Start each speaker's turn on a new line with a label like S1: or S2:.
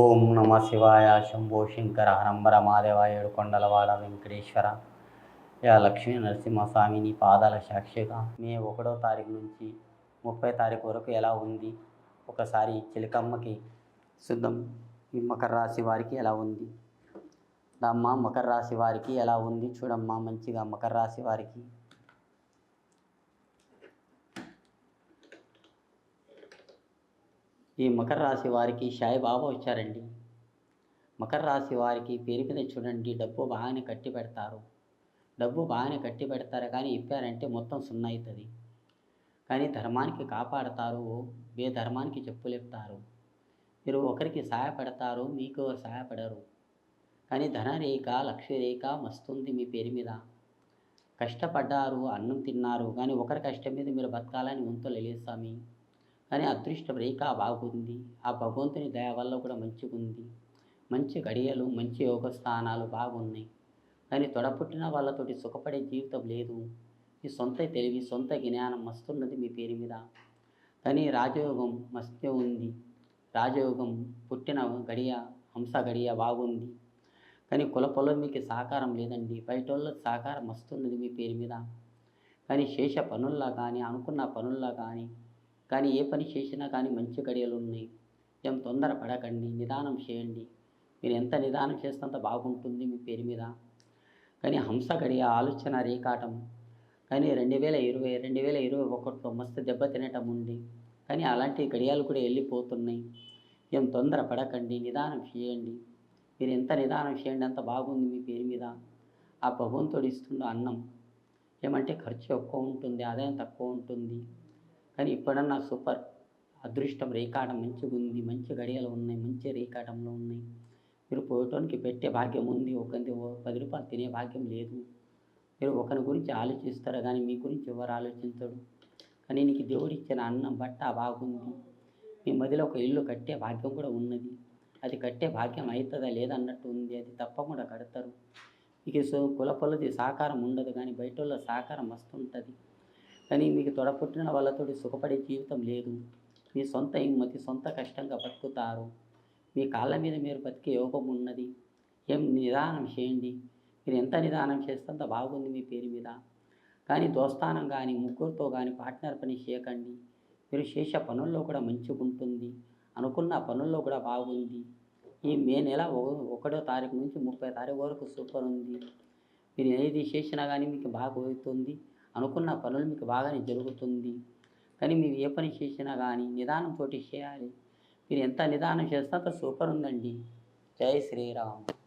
S1: ఓం నమ శివాయ శంభో శంకర హరంబర మాదేవ ఏడుకొండలవాడ వెంకటేశ్వర. యా లక్ష్మీ నరసింహస్వామిని పాదాల సాక్షిగా మే ఒకటో తారీఖు నుంచి ముప్పై తారీఖు వరకు ఎలా ఉంది? ఒకసారి చిలకమ్మకి శుద్ధం. ఈ మకర రాశి వారికి ఎలా ఉంది? అమ్మ మకర రాశి వారికి ఎలా ఉంది? చూడమ్మా మంచిగా మకర రాశి వారికి. ఈ మకర రాశి వారికి సాయిబాబా వచ్చారండి. మకర రాశి వారికి పేరు మీద చూడండి డబ్బు బాగానే కట్టి పెడతారు. డబ్బు బాగానే కట్టి పెడతారు కానీ ఇప్పారంటే మొత్తం సున్నా అవుతుంది కానీ ధర్మానికి కాపాడతారు బేధర్మానికి చెప్పులేపుతారు. మీరు ఒకరికి సహాయపడతారు మీకు సహాయపడరు. కానీ ధనరేఖ లక్ష్మీ రేఖ మస్తుంది మీ పేరు మీద. కష్టపడ్డారు అన్నం తిన్నారు కానీ ఒకరి కష్టం మీద మీరు బతకాలని ఉంతో స్వామి. కానీ అదృష్టం రేఖ బాగుంది. ఆ భగవంతుని దయ వల్ల కూడా మంచిగా ఉంది మంచి గడియలు మంచి యోగ స్థానాలు బాగున్నాయి. కానీ తొడపుట్టిన వాళ్ళతోటి సుఖపడే జీవితం లేదు. మీ సొంత తెలివి సొంత జ్ఞానం మస్తున్నది మీ పేరు మీద. కానీ రాజయోగం మస్తు ఉంది. రాజయోగం పుట్టిన గడియ హంస గడియ బాగుంది. కానీ కుల మీకు సహకారం లేదండి. బయట వాళ్ళ సహకారం వస్తున్నది మీ పేరు మీద. కానీ శేష పనుల్లో కానీ అనుకున్న పనుల్లో కానీ కానీ ఏ పని చేసినా కానీ మంచి గడియలు ఉన్నాయి. ఏం తొందర పడకండి నిదానం చేయండి. మీరు ఎంత నిదానం చేస్తే అంత బాగుంటుంది మీ పేరు మీద. కానీ హంస గడియ ఆలోచన రేకాటం. కానీ రెండు వేల ఇరవై రెండు వేల ఇరవై ఒకటిలో మస్తు దెబ్బ తినటం ఉంది. కానీ అలాంటి గడియాలు కూడా వెళ్ళిపోతున్నాయి. ఏం తొందర పడకండి నిదానం చేయండి. మీరు ఎంత నిదానం చేయండి అంత బాగుంది మీ పేరు మీద. ఆ భగవంతుడు ఇస్తున్న అన్నం. ఏమంటే ఖర్చు ఎక్కువ ఉంటుంది ఆదాయం తక్కువ ఉంటుంది. కానీ ఇప్పుడన్నా సూపర్. అదృష్టం రేకాటం మంచిగా ఉంది మంచి గడియలు ఉన్నాయి మంచి రేకాటంలో ఉన్నాయి. మీరు పోయటానికి పెట్టే భాగ్యం ఉంది. ఒకరిది పది రూపాయలు తినే భాగ్యం లేదు. మీరు ఒకరి గురించి ఆలోచిస్తారు? కానీ మీ గురించి ఎవరు ఆలోచించడు? కానీ నీకు దేవుడు ఇచ్చిన అన్నం బట్ట బాగుంది. మీ మధ్యలో ఒక ఇల్లు కట్టే భాగ్యం కూడా ఉన్నది. అది కట్టే భాగ్యం అవుతుందా లేదన్నట్టు ఉంది. అది తప్పకుండా కడతారు. మీకు సో కుల పొలది సహకారం ఉండదు. కానీ బయట వాళ్ళ సహకారం వస్తుంటుంది కానీ మీకు తొడపుట్టిన వాళ్ళతోటి సుఖపడే జీవితం లేదు. మీ సొంత హిమ్మతి సొంత కష్టంగా బతుకుతారు. మీ కాళ్ళ మీద మీరు బతికే యోగం ఉన్నది. ఏం నిదానం చేయండి. మీరు ఎంత నిదానం చేస్తే అంత బాగుంది మీ పేరు మీద. కానీ దోస్తానం కానీ ముగ్గురితో కానీ పార్ట్నర్ పని చేయకండి. మీరు చేసే పనుల్లో కూడా మంచిగా ఉంటుంది. అనుకున్న పనుల్లో కూడా బాగుంది. ఈ మే నెల ఒక- ఒకటో తారీఖు నుంచి ముప్పై తారీఖు వరకు సూపర్ ఉంది. మీరు ఏది చేసినా కానీ మీకు బాగా అవుతుంది అనుకున్న పనులు మీకు బాగానే జరుగుతుంది. కానీ మీరు ఏ పని చేసినా కానీ నిదానంతో చేయాలి. మీరు ఎంత నిదానం చేస్తే అంత సూపర్ ఉందండి. జై శ్రీరామ్.